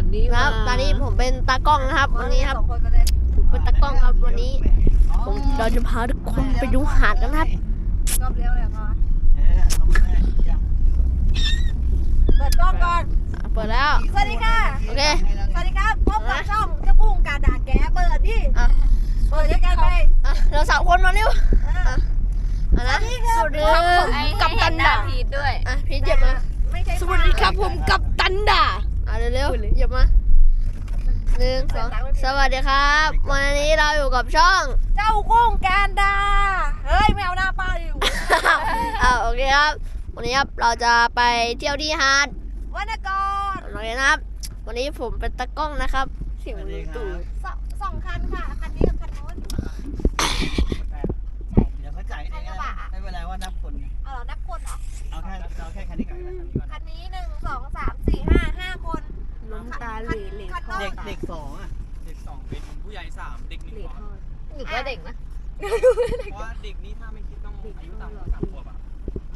แบบนี้ครับมาตอนนี้ผมเป็นตากล้องนะครับ วันนี้ครับสองคนกันเลยผมเป็นตากล้องครับวันนี้ ผมเราจะพาทุกคนไปดูหาดกันนะครับรอบเลี้ยวเลยพอเออเอามาเลยยังเปิดกล้องก่อนอะเปิดแล้ว สวัสดีค่ะ โอเค สวัสดีครับพบกับช่องเจ้ากุ้งกาดาแกเปิดดิอะเปิดด้วยกันไปอะเราสามคนมาเร็วเอออะนะสวัสดีครับผมกับตันดาพีทด้วยอะพีทเหยียบมาไม่ใช่สวัสดีครับผมกับตันดา อะเร็วๆเหยียบมาหนึ่งสองสวัสดีครับ วันนี้เราอยู่กับช่อง เจ้ากุ้งกาดา เฮ้ยไม่เอาหน้าป้าอยู่อ่าโอเคครับ วันนี้ครับเราจะไปเที่ยวที่หาดวรรณกรโอเคนะครับ วันนี้ผมเป็นตากล้องนะครับเสียงลุงตู่สองสองคันค่ะ ว่าเด็กนะ เพราะว่าเด็กนี่ถ้าไม่คิดต้องอายุต่ำกว่าสามขวบอะ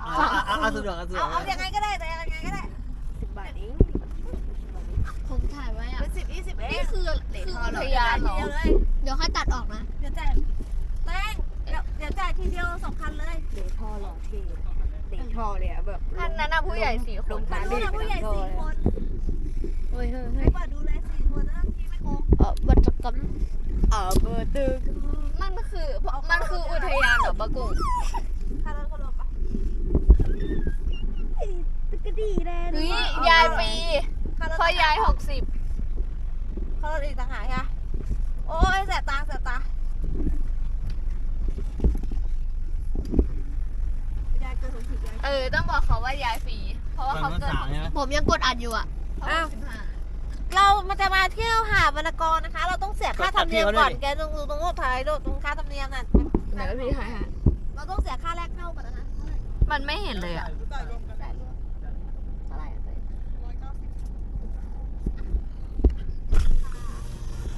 เอาเอาเอาสะดวกเอาสะดวเอากเอายังไงก็ได้แต่ยังไงก็ได้สิบบาทเองผมถ่ายไว้อะเป็นสิบยี่สิบเองนี่คือเหล่คือทอดอุเหรอทยานเหรอ เดียวเลยเดี๋ยวค่อยตัดออกนะ เดี๋ยวจ่ายแป้งเดี๋ยวเดี๋ยวจ่ายทีเดียวสองคันเลยเหล่ทอดหล่อเท่เหล่ทอดเลยอะแบบอันนั้นน่ะผู้ใหญ่สี่คนลงคัตานเหนู้นล่นะเป็ผู้ใหญ่นทอสี่ดคนเฮ้ยเฮ้ยไม่เฮ้ยกว่าดูแลสี่คนนะที่ไม่โกงเออบัตรกรรมเออเบอร์ตึก มันคือมันคืออุทยานเหรอปะกุ้งค่ารถเขาลงปะก็ดีแน่เฮ้ยยายฟรีค่ารถพอยายหกสิบค่ารถอีกต่างหากค่ะโอ้ยแสบตาแสบตายายเกินหกสิบยายเออต้องบอกเขาว่ายายฟรีเพราะว่าฝั่เขางนู้นเกินสามใช่ไหมผมยังกดอัดอยู่อะอ้าว เรามันจะมาเที่ยวหาดวรรณกรนะคะ เราต้องเสียค่าธรรมเนียมก่อน แกต้องดูตรงโน้ตถ่ายดูตรงค่าธรรมเนียมน่ะไหนก็พี่หายหาเราต้องเสียค่าแรกเข้าก่อนนะคะมันไม่เห็นเลยอะเท่าไหร่อะเต้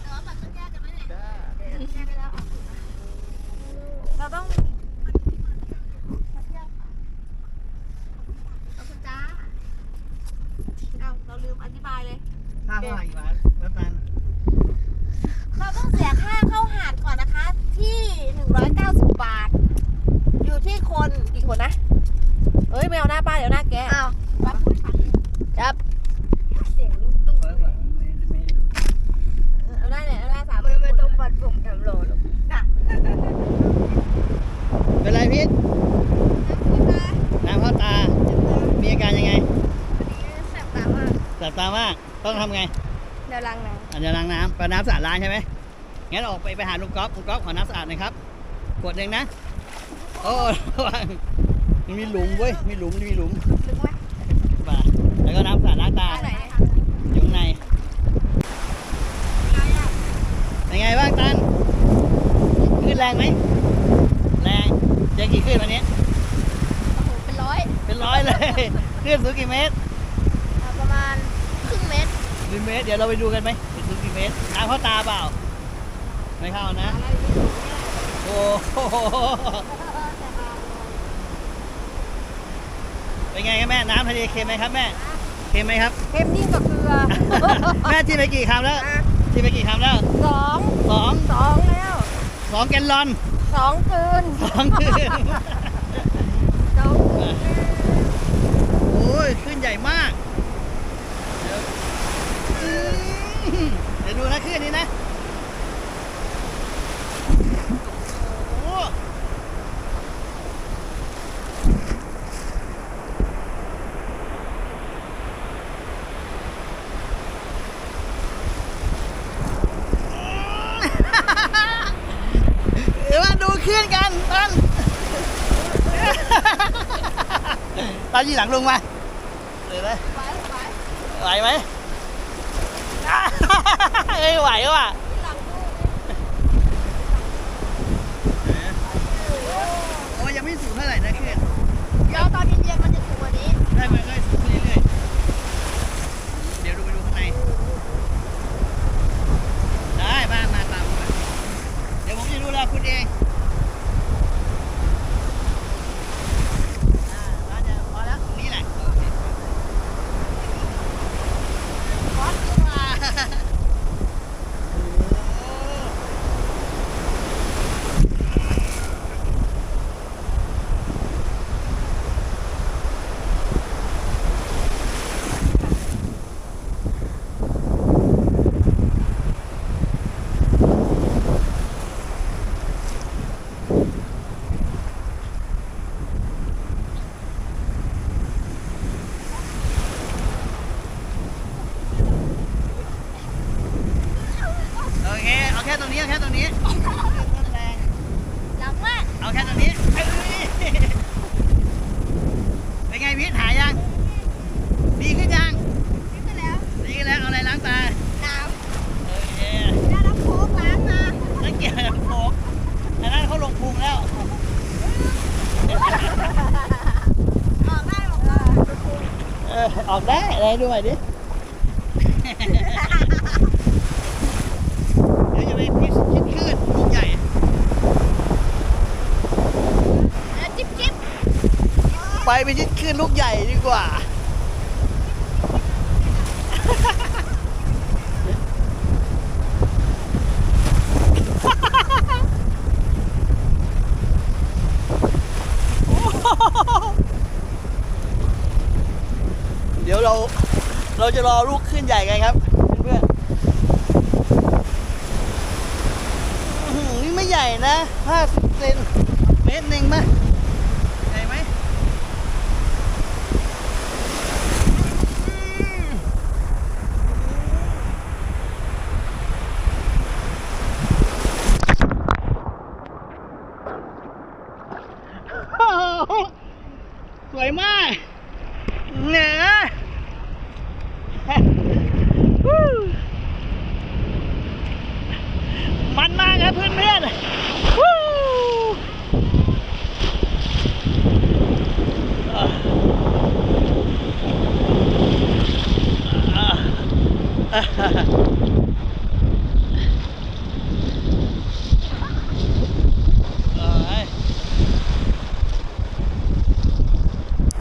แต่ว่าบัตรต้องแยกกันไหมเนี่ยแยกกันแล้วอะเราต้องมาเที่ยวค่ะขอบคุณจ้าเอาเราลืมอธิบายเลย ค่าเท่าไหร่วะเว็บนั้นเราต้องเสียค่าเข้าหาดก่อนนะคะ ที่ 190 บาท อยู่ที่คนกี่คนนะเอ้ยไม่เอาหน้าป้าเดี๋ยวหน้าแกอ้าวป้าพูดให้ฟังดิครับเสียงลุงตู่เออไม่ไม่เอาหน้าเนี่ยเอาหน้าสามไม่ไม่ต้องปัดผมแถมหล่อหรอกน่ะเป็นไรพิษน้ำเข้าตา มีอาการยังไงแสบตามากแสบตามาก ต้องทำไง เดี๋ยวล้างน้อาจจะล้างน้ำไปน้ำสะอาดล้างใช่ไหมงั้นออกไปไปหาลุงก๊อฟลุงก๊อฟขอน้ำสะอาดหน่อยครับขวดหนึ่งนะ โอ้ระวังมันมีหลุมเว้ย มีหลุมมีหลุมำลึกไหมป่ะแล้วก็น้ำสะอาดล้างตาไหนอยู่ข้างในเป็นไงบ้างตันขึ้นแรงไหมแรงเจอกี่ขึ้นวันนี้โอ้โหเป็นร้อย เป็นร้อยเลย ขึ้นสูงกี่เมตร อะประมาณครึ่งเมตร หนึ่ง เมตร เดี๋ยวเราไปดูกันไหมขึ้นสูงกี่เมตรน้ำเข้าตาเปล่า ไม่เข้านะ โอ้โหเป็นไงครับแม่ น้ำทะเลเค็มไหมครับแม่ เค็มไหมครับ เค็มยิ่งกว่าเกลือ แม่ชิมไปกี่คำแล้วชิมไปกี่คำแล้วสองสองสองแล้วสองแกนลอนสองคืนสองคืนสองโอ้ยขึ้นใหญ่มาก เดี๋ยวอืม เดี๋ยวดูนะขึ้นนี้นะ โอ้โหเดี๋ยวมาดูขึ้นกันตันตอนยีหลังลุงมาเลยไหมไหวไหมเอ้ย ไหวว่ะโอ้ยังไม่สูงเท่าไหร่นะขึ้นเดี๋ยวตอนเย็นๆมันจะถูกกว่านี้ได้มาเรื่อยสูงขึ้นเรื่อยๆ เดี๋ยวดูไปดูข้างใน ได้มามาตามผมมาเดี๋ยวผมจะดูแลคุณเองอ่ามาจะพอแล้วตรงนี้แหละโอเคพอดขึ้นมา แค่ตรงนี้เอาแค่ตรงนี้คลื่นแรง จังมาก เอาแค่ตรงนี้เอ้ยเป็นไงพีทหายยัง ดีขึ้นยัง นี่ไปแล้ว ดีขึ้นแล้วเอาอะไรล้างตา น้ โอเคำได้น้ำโค้กล้างมา แล้วเกี่ยวกับโคกอันนั้นเขาลงพุงแล้ว ออกได้บอกว่า เออออกได้อะไรดูหน่อยดิเดี๋ยวจะไปพิชิตคลื่นลูกใหญ่แล้วจิ๊บจิ๊บไปพิชิตคลื่นลูกใหญ่ดีกว่า เดี๋ยวเรา เราจะรอลูกขึ้นใหญ่กันครับเพื่อนๆนี่ไม่ใหญ่นะ 50เซนเมตรหนึ่งมั้ยใหญ่ไหมอืมโอ้โหสวยมาก เนี่ย วู้ มันมากครับเพื่อนเพื่อน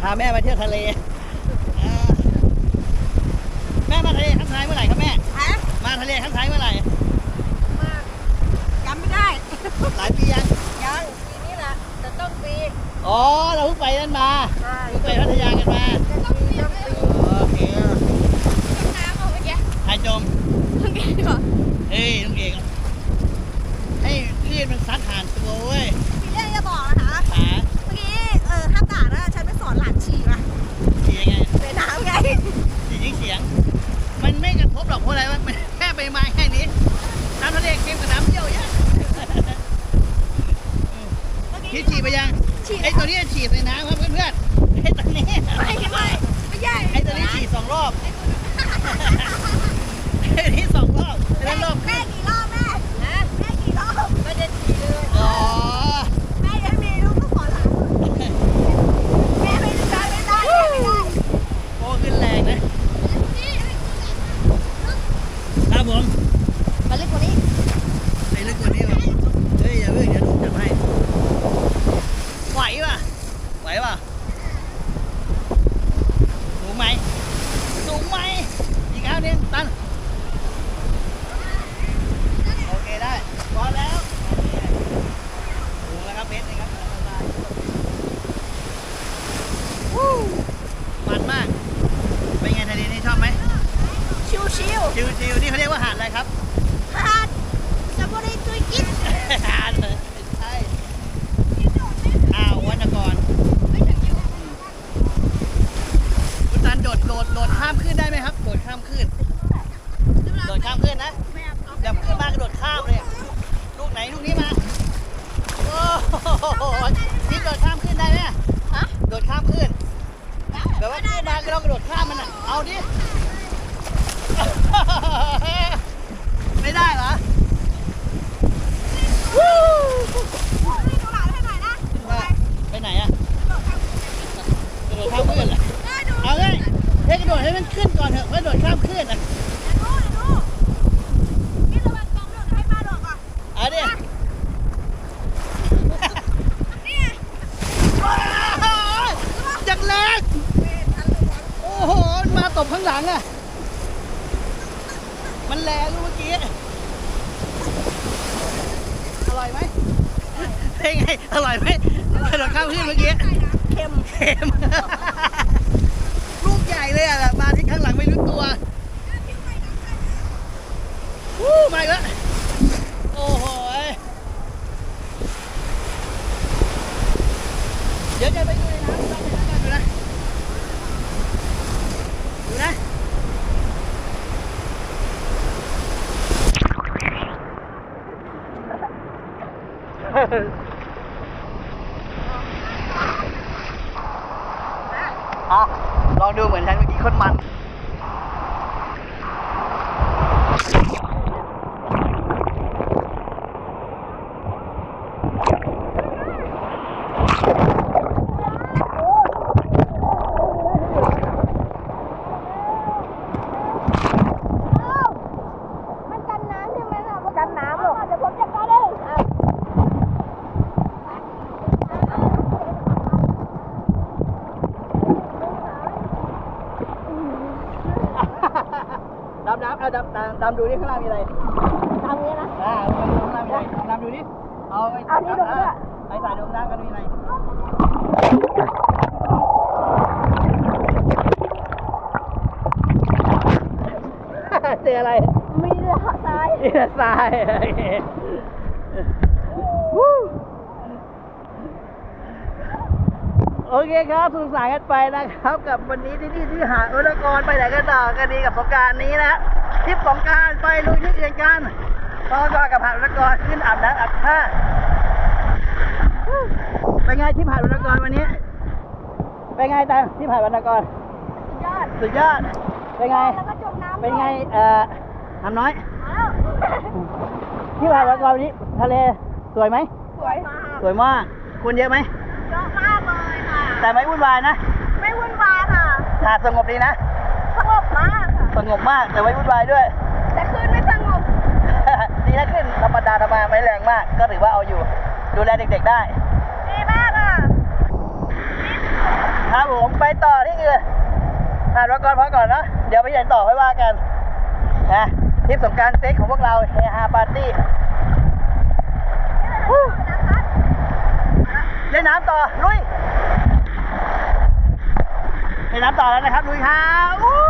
พาแม่มาเที่ยวทะเล ม่มาทะเลครั้งท้ายเมื่อไหร่ครับแม่ ฮะมาทะเลครั้งท้ายเมื่อไหร่ มาจำไม่ได้ หลายปียัง ยังปีนี้แหละจะต้นปีอ๋อ เราเพิ่งไปนั่นมาใช่เพิ่งไปพัทยากันมาจะต้นปีต้นปีโอเคน้ำเอาไปแกไอจมต้องแกดีกว่าเฮ้ยลุงเอกให้คลื่นมันซัดผ่านตัวเว้ย พี่เรื่องจะบอกนะคะ ขา เมื่อกี้เออห้ามด่านะฉันไปสอนหลานฉี่มา เสียงไง เป็นน้ำไง เสียงเสียง มันไม่กระทบหรอกเพราะอะไรวะมันแค่ใบไม้แค่นี้ น้ำทะเลเค็มกับน้ำเยี่ยวเยอะ เมื่อกี้ พี่ฉีดไปยัง ฉี่ ไอตัวนี้ฉีดในน้ำครับเพื่อนๆไอตัวนี้ ไม่ไม่ไม่ใช่ ไอตัวนี้ฉีดสองรอบไอตัวนี้สองรอบไอ แม่ นั้นรอบ แม่กี่รอบแม่ฮะแม่กี่รอบ ไม่ได้ฉีดเลย อ๋อ แม่ยังมีลูกก็ขอหลานแม่ไม่ได้ไม่ได้แม่ไม่ได้ โอ้ขึ้นแรงนะครับผม มาเล่นคนนี้ ไปลึกกว่านี้ว่ะเฮ้ยอย่าเพิ่งเดี๋ยวดูจับให้ไหวป่ะไหวป่ะสูงไหมสูงไหมอีกครั้งหนึงตันโอเคได้พอแล้วสูงแล้วครับเมตรหนึงครับสบายวู้มันมากเป็นไงทะเลนี่ชอบไหม ชิวชิว ชิวๆนี่เขาเรียกว่าหาดอะไรครับ ๆฮาดสมุนตุยกิน หาดเลยใช่อ้าววัฒกรคุณตันโดดโดดโดดข้ามขึ้นได้ไหมครับ โดดข้ามขึ้น โดดข้ามขึ้นนะแบบขึ้นมากระโดดข้ามเลยอะลูกไหนลูกนี้มา โอ้โหนี่โดดข้ามขึ้นได้ไหมอะ ฮะ โดดข้ามขึ้น แบบว่าขึ้นมาก็ต้องกระโดดข้ามมันอะ เอาดิ ไม่ได้เหรอวู้ให้ดูหลานให้หน่อยนะไปไหนอะกระโดดข้ามขึ้นเหรอเอาเลยให้กระโดดให้มันขึ้นก่อนเถอะเพื่อโดดข้ามขึ้นอะ นี่ระวังกองโดดให้ป้าโดดก่อน เอาดิ นี่ไง จังแรงโอ้โหมันมา ตบข้างหลังอะ มันแรงลูกเมื่อกี้ อร่อยไหมเป็นไง อร่อยไหมกระโดดข้ามขึ้นเมื่อกี้ เค็มเค็มลูกใหญ่เลยอะ มาที่ข้างหลังไม่รู้ตัววู้มาอีกแล้ว อะลองดูเหมือนฉันเมื่อกี้คนมัน เอาดำดำดำดูนี่ข้างล่างมีอะไรทำนี้นะอ่าไปดูข้างล่างมีอะไรดำดูนี่เอาไปเอานี่ดูด้วยไปสายดมน้ำกันมีอะไรเจออะไร มีเรือทรายนี่แหละทรายโอเควู้ โอเคครับสนุกสนานกันไปนะครับ กับวันนี้ที่นี่ที่หาดอุลกรไปไหนกันต่อกันดีกับสงกรารนี้นะทริปสงกรารไปลุยที่อื่นกันตอนก่อนกับหาดอุลกรขึ้นอาบน้ำอาบท่าเป็นไงที่หาดอุลกรวันนี้ เป็นไงตังที่หาดอุลกรยอดสุดยอด เป็นไง แล้วก็จมน้ำเป็นไงเอ่อทำน้อยที่ผ่านมาก่อนวันนี้ทะเลสวยไหมสวยมากสวยมากคนเยอะไหมเยอะมากเลยค่ะ แต่ไม่วุ่นวายนะ ไม่วุ่นวายค่ะหาดสงบดีนะ สงบมากค่ะ สงบมากแต่ไม่วุ่นวายด้วย แต่คืนไม่สงบ ดีนะขึ้นธรรมดาธรรมดาไม่แรงมาก ก็ถือว่าเอาอยู่ ดูแลเด็กๆได้ ดีมากอะครับผมไปต่อที่อื่นหาดวักรพอก่อนเนาะ เดี๋ยวไปยันต่อค่อยว่ากันนะทริปสงกรารเซ็กของพวกเราเฮฮาปาร์ตี้ฮู้เล่นน้ำต่อ ลุย เล่นน้ำต่อแล้วนะครับลุยครับ